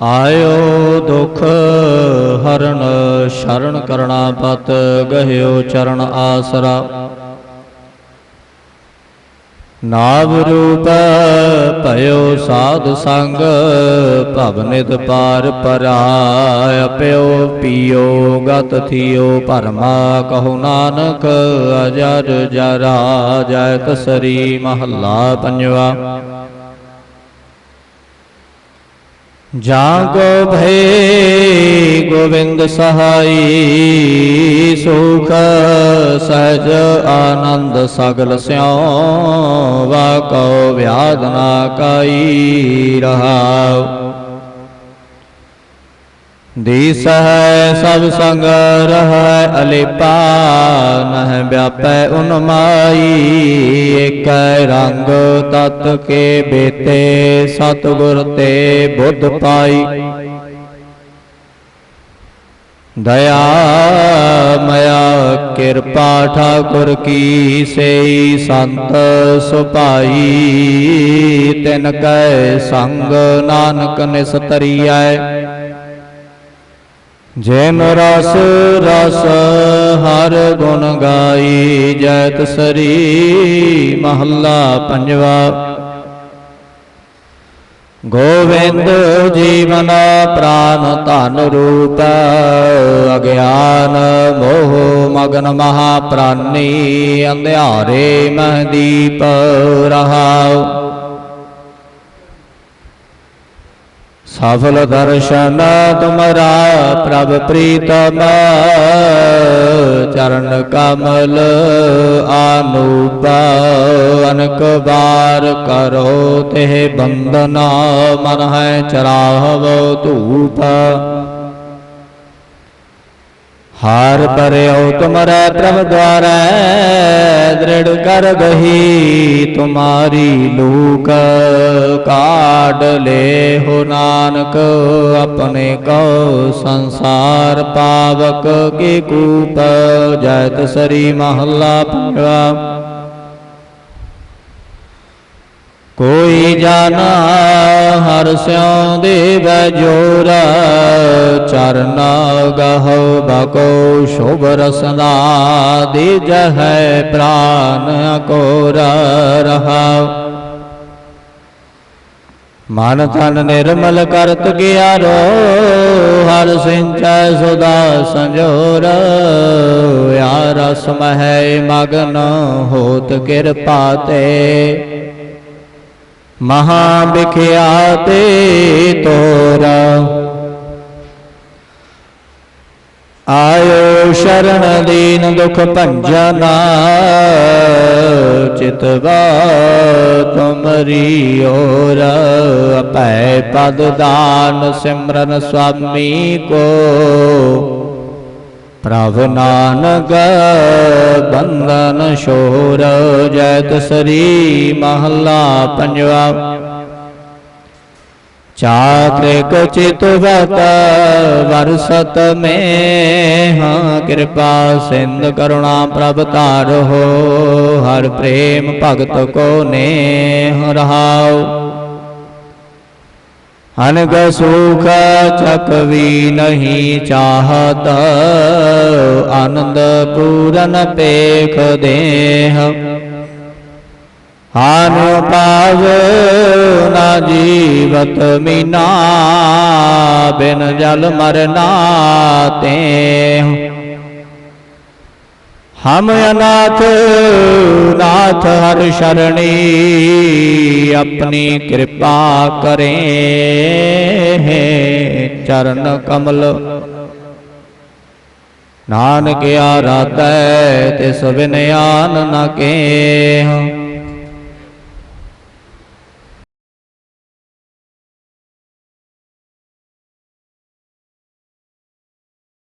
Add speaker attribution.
Speaker 1: ਆਇਓ ਦੁਖ ਹਰਣ ਸ਼ਰਨ ਕਰਣਾ ਪਤ, ਗਹਿਓ ਚਰਨ ਆਸਰਾ। ਨਾਭ ਰੂਪ ਭਇਓ ਸਾਧ ਸੰਗ, ਭਵ ਪਾਰ ਪਰਾਇ ਪਿਓ, ਪੀਓ ਗਤ ਥਿਓ ਭਰਮਾ ਕਹੋ ਨਾਨਕ, ਅਜਰ ਜਰਾ ਜੈ ਤਸਰੀ ਮਹੱਲਾ ਪੰਜਵਾ। ਜਾਗੋ ਭਏ ਗੋਬਿੰਦ ਸਹਾਈ, ਸੁਖ ਸਹਿਜ ਆਨੰਦ ਸਗਲ ਸਿਉ, ਵਾ ਕਉ ਵਿਆਦ ਨਾ ਕਾਈ ਰਹਾਉ। ਦੀਸ ਹੈ ਸਭ ਸੰਗ ਰਹਿ, ਅਲੇਪਾ ਨਹਿ ਵਿਆਪੈ ਉਨਮਾਈ। ਏਕੈ ਰੰਗ ਤਤ ਕੇ ਬੇਤੇ, ਸਤਿਗੁਰ ਤੇ ਬੁੱਧ ਪਾਈ। ਦਇਆ ਮਇਆ ਕਿਰਪਾ ਠਾਕੁਰ ਕੀ ਸੇਈ ਸੰਤ ਸੁਭਾਈ। ਤਿਨ ਕੈ ਸੰਗ ਨਾਨਕ ਨਿਸਤਰੀਐ। ਜਿਨ ਰਸ ਰਸ ਹਰ ਗੁਣ ਗਾਈ, ਜੈਤ ਸਰੀ ਮਹੱਲਾ ਪੰਜਵਾ। ਗੋਵਿੰਦ ਜੀਵਨ ਪ੍ਰਾਨ ਧਨ ਰੂਪ, ਅਗਿਆਨ ਮੋਹ ਮਗਨ ਮਹਾ ਪ੍ਰਾਨੀ ਅੰਧਿਆਰੇ ਮਹਦੀਪ ਰਹਾਉ। ਸਫਲ ਦਰਸ਼ਨ ਤੁਮਰਾ ਪ੍ਰਭ ਪ੍ਰੀਤਮ, ਚਰਨ ਕਮਲ ਆਨੂਪ ਅਨਕ ਬਾਰ ਕਰੋ ਤੇ ਬੰਦਨਾ ਮਨ ਹੈ ਚਰਾਹਵ ਧੂਪ। ਹਾਰ ਪਰਿਓ ਤੁਮਰੇ ਪ੍ਰਭ ਦਵਾਰੈ ਦ੍ਰਿੜ ਕਰ ਗਹੀ ਤੁਮਾਰੀ ਲੂਕ। ਕਾਢ ਲੈ ਹੋ ਨਾਨਕ, ਆਪਣੇ ਕੋ ਸੰਸਾਰ ਪਾਵਕ। ਕੀ ਕੂਪ ਜੈਤ ਸਰੀ ਮਹੱਲਾ ਪੰਜਵਾ। ਕੋਈ ਜਾਣਾ ਹਰ ਸਿਉ ਦੇਵ ਜੋਰ, ਚਰਨ ਗਹੋ ਬਕੋ ਸ਼ੁਭ ਰਸਨਾ, ਦਿਜ ਹੈ ਪ੍ਰਾਨ ਕੋਰ ਰਹਾਉ ਮਨ ਤਨ ਨਿਰਮਲ ਕਰਤ ਗਿਆਰੋ ਹਰ ਸਿੰਚੈ ਸੁਦਾ ਸੰਜੋਰ। ਆ ਰਸ ਮਹਿ ਮਗਨ ਹੋਤ ਕਿਰਪਾ ਤੇ। ਮਹਾ ਬਿਖਿਆਤੇ ਤੋਰਾ। ਆਇਓ ਸ਼ਰਨ ਦੀਨ ਦੁਖ ਭੰਜਨਾ ਚਿਤਵਾ ਤੁਮਰੀ ਓਰ ਅਪੈ ਪਦ ਦਾਨ ਸਿਮਰਨ ਸੁਆਮੀ ਕੋ। ਪ੍ਰਭ ਨਾਨਕ, ਬੰਧਨ ਸ਼ੋਰ, ਜੈਤ ਸਰੀ, ਮਹੱਲਾ ਪੰਜਵਾ। ਚਾਤ੍ਰਿਕ ਚਿਤ ਵਤ, ਵਰਸਤ ਮੈਂ ਕਿਰਪਾ ਸਿੰਧ ਕਰੁਣਾ ਪ੍ਰਭ ਧਾਰੋ ਹਰ ਪ੍ਰੇਮ ਭਗਤ ਕੋ ਨੇਹ ਰਹਾਓ ਅਨਗ ਸੁਖ ਚਕ ਨਹੀਂ ਚਾਹਤ, ਆਨੰਦ ਪੂਰਨ ਪੇਖ ਦੇਹ। ਹਾਨ ਪਾਵ ਨਾ ਜੀਵਤ ਮੀਨਾ, ਬਿਨ ਜਲ ਮਰਨਾ ਤੇ ਹਮ ਅਨਾਥ ਨਾਥ ਹਰ ਸ਼ਰਣੀ ਆਪਣੀ ਕਿਰਪਾ ਕਰੇ। ਚਰਨ ਕਮਲ। ਨਾਨਕ ਆਰਾਧੈ, ਤਿਸ ਬਿਨ ਆਨ ਨ ਕੇਹ।